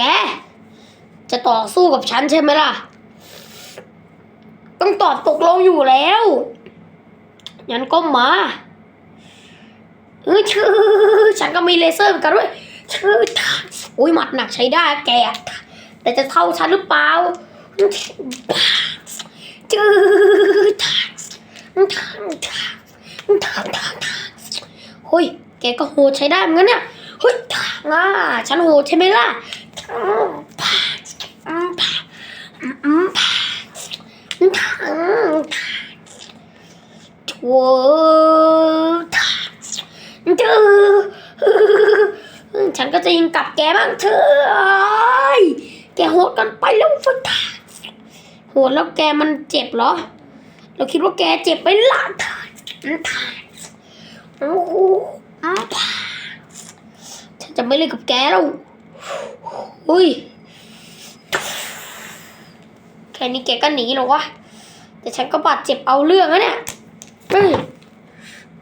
แกจะต่อสู้กับฉันใช่ไหมล่ะ ต้องตอบตกลงอยู่แล้วงั้นก็มาเออชื่อฉันก็มีเลเซอร์เหมือนกันด้วยชื่ออุ้ยหมัดหนักใช้ได้แกแต่จะเท่าฉันหรือเปล่าจืดเฮ้ย แกก็โหดใช้ได้เหมือนกันเนี่ย เฮ้ยอ่าฉันโหดใช่ไหมล่ะ ฉันก็จะยิงกลับแกบ้างเถอะแกโหดกันไปแล้วฟุตาโหดแล้วแกมันเจ็บเหรอ เราคิดว่าแกเจ็บไปละโอ้โหฉันจะไม่เล่นกับแกแล้ว อุ้ย แค่นี้แกก็หนีหรอวะ แต่ฉันก็บาดเจ็บเอาเรื่องนะเนี่ยเฮ้ย